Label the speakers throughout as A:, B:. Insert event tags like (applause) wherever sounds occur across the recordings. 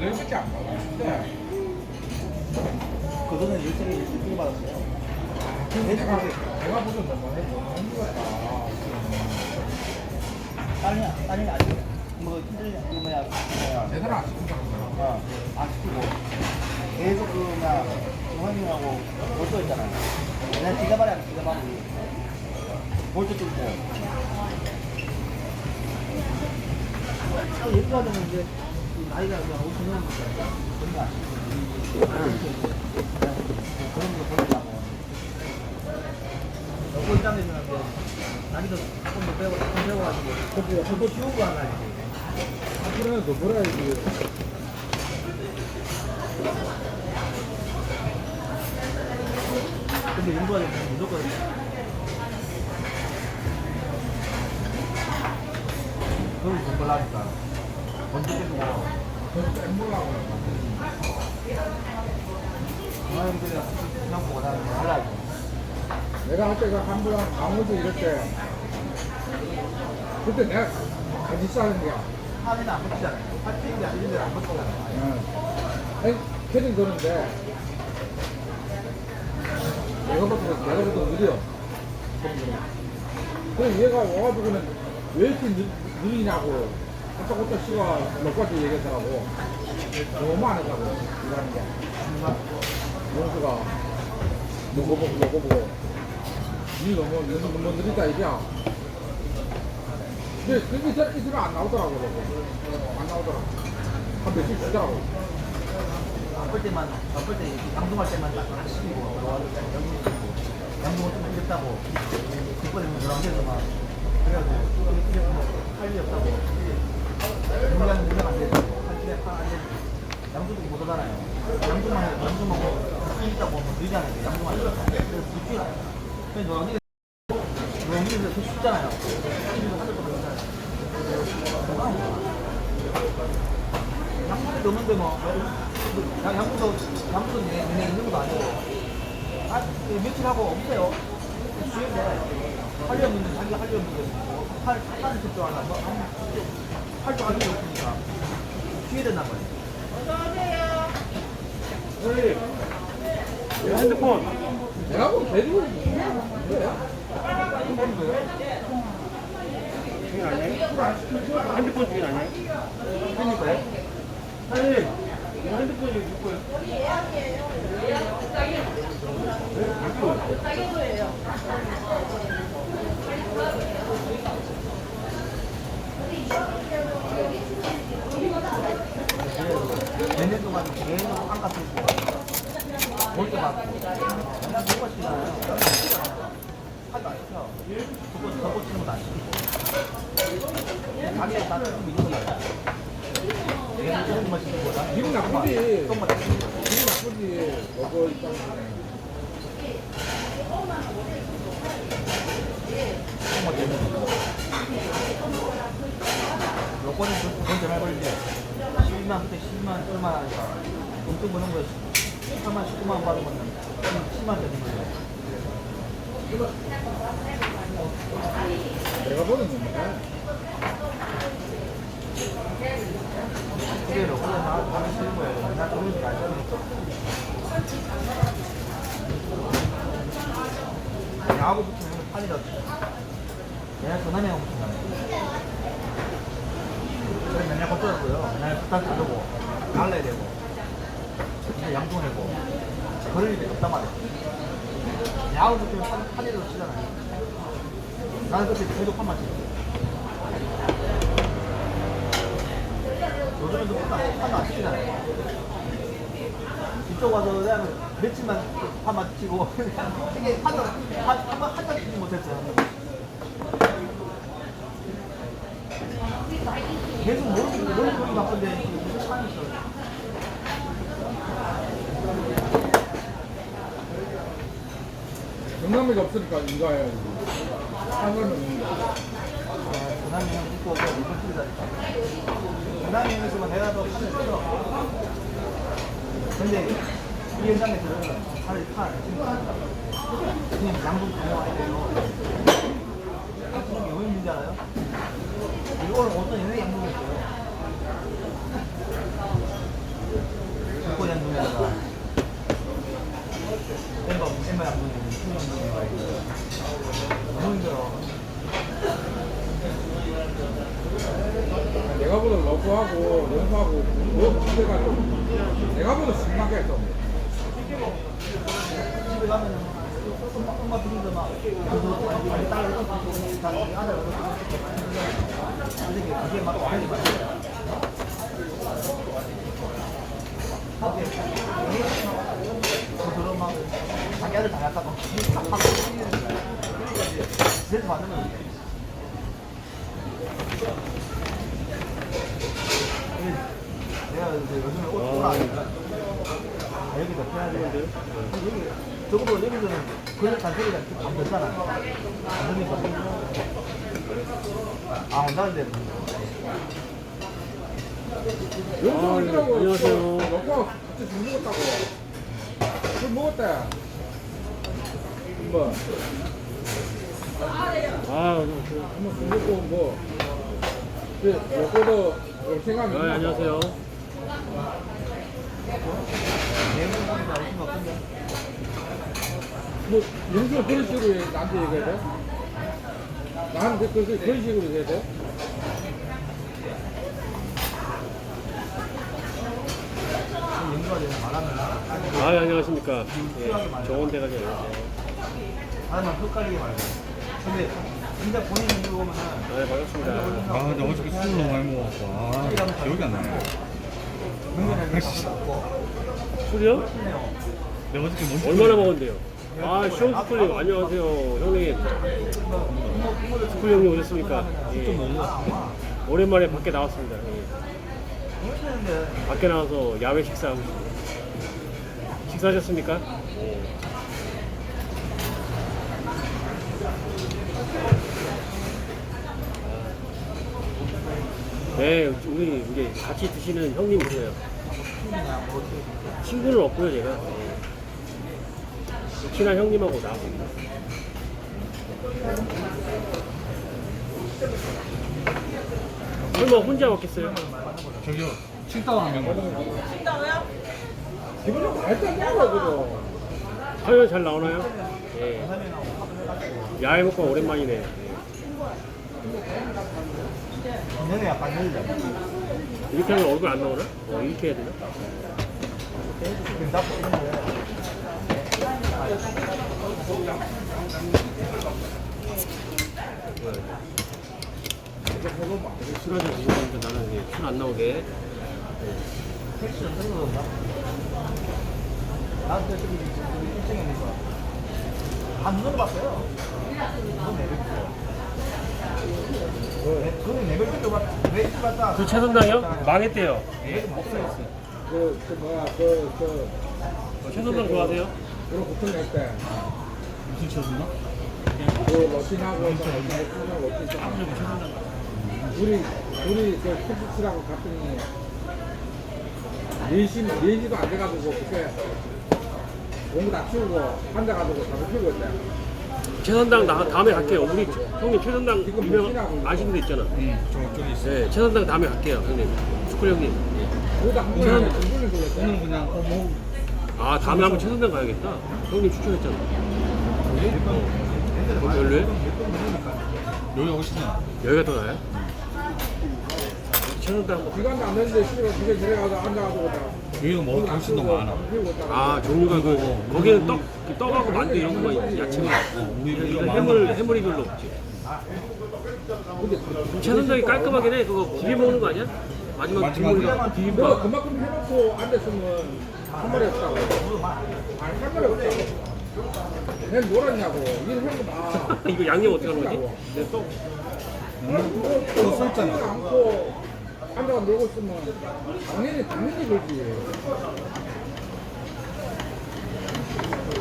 A: 열심히 안 받았는데
B: 그거는 열쇠를 일찍 받았어요.
A: 내가 내가 보던 너무 해 너무 힘들었다.
B: 딸이 딸이 아직 뭐 힘들냐 그 뭐야
A: 제대로 안
B: 시키고 계속 그 뭐야 형님하고 볼도 있잖아요. 내가 지가 말이야 지가 말이 볼도 뚫고 아, 이 나이가 그냥 50년 넘었어. 그런 시키고 그런 거 보려고 너무 입장되는데 나기도 조금 더 배워 조금 배워가지고 저도 저도 쉬운 거 하나 이제
A: 그래 너 뭐라 이게
B: 근데 연구가 되면 무조건 그걸 돈 벌라니까 먼저 해주고
A: 내가 할 때가 한부랑 강호도 이럴 때 그때 내가 같이 싸는 거야.
B: 하면 안 붙이잖아요 파티인데 아닌데 안 붙이잖아요
A: 응. 아니 캐는 거는데 내가 봐도 내가 봐도 느려. 그래 얘가 와가지고는 왜 이렇게 느, 느리냐고 꼬딱꼬딱 씨가 몇 가지 얘기하더라고. 너무 안 하다고 일하는 게. 용수가 너거 보고 너거 보고 니 너무 너무 너무 느리다 이게야. 근데 그게 잘 이틀은 안 나오더라고 저거. 안 나오더라고. 한 며칠 쉬더라고.
B: 바쁠 때만 바쁠 때 방송할 때만 딱 시키고 영국 시키고 양동을 좀 힘들다고 뒷번에는 그런 데서 막 그래가지고 이렇게 뭐할 일이 없다고 물량 물량 안 되고 할 일에 파안 되고 양도도 못 하잖아요 양도만 해 양도만 뭐 있다고 뭐 늘잖아요 양도만 해서 그래서 붙지가 않아요 노랑이가 노랑이가 더 쉽잖아요 이거 하는 거 그러잖아요 양분이 넘는데 뭐 양- 양분도 양분도 내, 내 있는 것도 아니고 아그 며칠 하고 없어요 할리 없는데 자기가 없는데 할 하는 집도 하나 뭐 아는 게 없으니까 쉬어야 된단 말이에요
A: 선생님, 내 핸드폰. 내가 뭐 데리고 뭐야?
C: 주인 아니에요? 핸드폰 주인 아니에요?
B: 그러니까요
C: 사장님, 이 핸드폰이 누구예요?
B: 몇년 동안 계속 안가 쓰고 볼때 받고 맨날 뭐가 시나요. 하도 안 시켜 저거 저거 치는 것도 안 시키고 가게 다 조금 이런 거야 얘는 조금만 시키고 나
A: 기분 나쁘지.
B: 조금만 시키고
A: 기분 나쁘지.
B: 조금만 되는 요거는 돈 전화 벌지 12만 그때 12만 얼마 하니까 돈좀 버는 거 18만 19만 원 받은 거는 10만 원 되는 거죠
A: 내가 보는 건데.
B: 그대로 그냥 나 가면 쓰는 거예요. 나 돈을 안 쓰니까. 야구 붙으면 판이 더 내가 전화내가 붙은다. 그 걷더라고요. 맨날 부탁 주고 날라야 되고 양도 내고 그럴 일이 없단 말이야. 야구 붙으면 판, 판이라도 치잖아요. 나는 그때 계속 판만 치고. 요즘에도 판도 판도 안 치잖아요. 이쪽 와서 내가 며칠만 판만 치고 이게 판도 한번 한장 치지 못했어요. 계속 모르는 모르는 이 바쁜데 무슨 판이 있어.
A: 영감이가 없으니까 이거 해야지. 상관은 없는데.
B: 전남이 형 입고 오고 이번 틀리다니까. 전남이 형이지만 내가 더 판을 뜯어. 근데 이 차라리 판 지금 판다. 그냥 양분 강화해야 돼요. 이게 왜 문제 알아요? 오늘 어떤 영향이 양분이 있어요? 너무 힘들어.
A: 내가 보다 러브하고 연수하고 뭐 상대가 좀 내가 보다 심하게 좀.
B: 집에 가면 엄마 엄마 부르도 막 그래서 빨리 딸을 자기 아들 자기 아들 다 약간 거야. 그래서 받는 거지. 내가 이제 요즘에 옷 아, 여기다 펴야 되는데 여기 적어도 여기서는 그런 단소리가 안 됐잖아 안 되니까 아 온다는데
A: 연수하고
C: 안녕하세요.
A: 러브하고 진짜 죽 먹었다고 술 먹었다 뭐
C: 아,
A: 한번 술 먹고 뭐 그래 먹고도 올 생각이
C: 아,
A: 있나 봐.
C: 안녕하세요.
B: 내용이 나오신 것 같은데
A: 뭐 연수가 그런 식으로 해, 나한테 얘기해야 돼? 나한테 그, 그, 그런 식으로 해야 돼?
C: 아, 안녕하십니까. 예, 좋은 데가 요
B: 하나만 헷갈리게 말해 근데 진짜 본인 연구 보면은
C: 네, 반갑습니다.
D: 아, 나 어저께 술을 너무 많이 먹었어. 아, 기억이 안 나네.
B: 명전에 없고
C: 술이요?
D: 내가 어저께 뭔지
C: 얼마나 먹었는데요? 아, 시원스쿨님, 안녕하세요. 형님, 스쿨 형님 오셨습니까? 예, 오랜만에 밖에 나왔습니다. 예. 밖에 나와서 야외 식사하고 있습니다. 식사하셨습니까? 예. 네, 우리 이제 같이 드시는 형님
B: 어떻게
C: 친구는 없고요, 제가. 예. 친한 형님하고 나왔습니다. 설마 혼자 먹겠어요?
D: 저기요, 식당 한명 먹어.
A: 기분 좋고 알짜 먹어 그거
C: 화면 잘 나오나요? 예. 야외 먹방 오랜만이네. 예.
B: 내년에 약간 늘리자
C: 이렇게 하면 얼굴 안 나오나? 어, 이렇게 해야 되나?
B: 지금 잡고 있는데
C: 술 한잔 드시니까 나는 술 안 나오게.
B: 택시 좀 끊어졌나? 나한테 저기 일정에 있는 거. 안 눌러봤어요. 그건 내렸어. 그건 내렸는데 왜 이렇게 갔다?
C: 그 최선당이요? 망했대요.
A: 그, 그 뭐야 그, 그
C: 어, 최선당 좋아하세요?
A: 그런 고통 낼때
D: 무슨 쳐주나?
A: 그 러틴 우리 우리 그 컴퓨터라고 갔더니 4시 4시도 안 돼가지고 그때 공부 다 치우고 앉아가지고 담배 피우고 있대
C: 최선당 나, 다음에 갈게요. 우리 형님 최선당 유명 아시는 데 있잖아.
D: 응, 저쪽에 있어.
C: 네, 최선당 다음에 갈게요, 형님. 스쿨 형님.
A: 거기다 한 번에 한 돌렸대
D: 그냥 어, 뭐
C: 아, 다음에 한번 최선당 가야겠다. 형님 추천했잖아. 어, 별로예요?
D: 여기 오시잖아.
C: 여기가 더 나아요? 최선당 한번.
A: 안 집에 집에 내려가서 앉아가지고 다
D: 여기가 뭐 훨씬 더 많아.
C: 아, 종류가 그, 거기는 떡, 그 떡하고 만두 이런 거만 야채가.
D: 우리
C: 이거 해물. 해물이 별로 없지. 최선당이 깔끔하긴 해. 그거 비벼 먹는 거 아니야? 마지막. 국물이랑
A: 너
C: 비빔밥.
A: 그만큼 해놓고 앉았으면 한 마리 없다고 아니 한 마리 없다고 난 놀았냐고 일을 한거 봐. (laughs)
C: 이거 양념 어떻게 하는 거지? 내 떡.
A: 또 써있잖아. 않고 앉아가 놀고 있으면 당연히 당연히 그러지.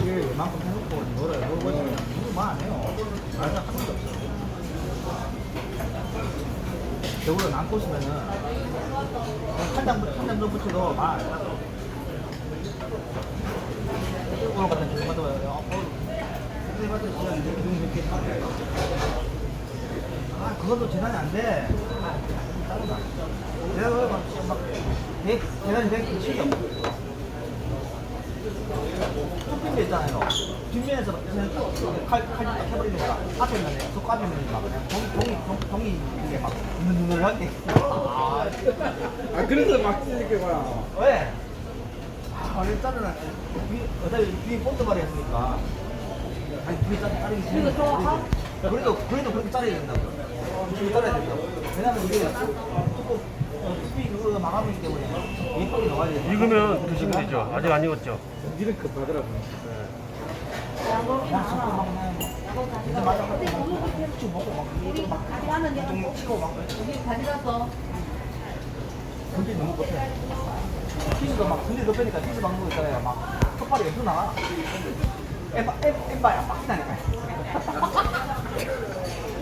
B: 이게 웬만큼 해놓고 놀아요. 놀고 있으면 누구 말안 해요. 말도 한 번도 없어. 겨울에 남고 있으면은 어, 이렇게 아 그것도 재단이 안 돼. 내가 막, 막 대, 대단히 되게 치죠. 뚝빈대 있잖아요. 뒷면에서 막 칼, 칼, 딱 해버리는 거야. 앞에 있는 애, 속 앞에 있는 막 그냥 종이, 종이, 종, 종이 이게 막 누늘누늘하게. 아,
A: 아 그래서 막 찢을게 봐야
B: 왜? 아, 일단은 어차피 뒤에 본드발이 했으니까. 아니, 뒤에 짜, 자르기 싫은 그래도, 그래도 그렇게 자르야 된다고. 그렇게 자르야 된다고. 왜냐면 이게 조금, 어, 그거 마감이기 때문에 예쁘게 나와야 돼.
C: 익으면 드시면 되죠. 아직 안 익었죠.
A: 니는 급하더라고
B: 그냥 자꾸 막 그냥 이제 맞아 막쭉 먹고 막 이거 막좀 치고 막 근데 너무 못해 치즈도 막 근데 높으니까 치즈 먹는 거 있잖아요 막 턱발이 계속 나와 엠바 엠 엠바야 빡나니까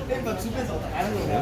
B: 엠바 집에서 나는 거야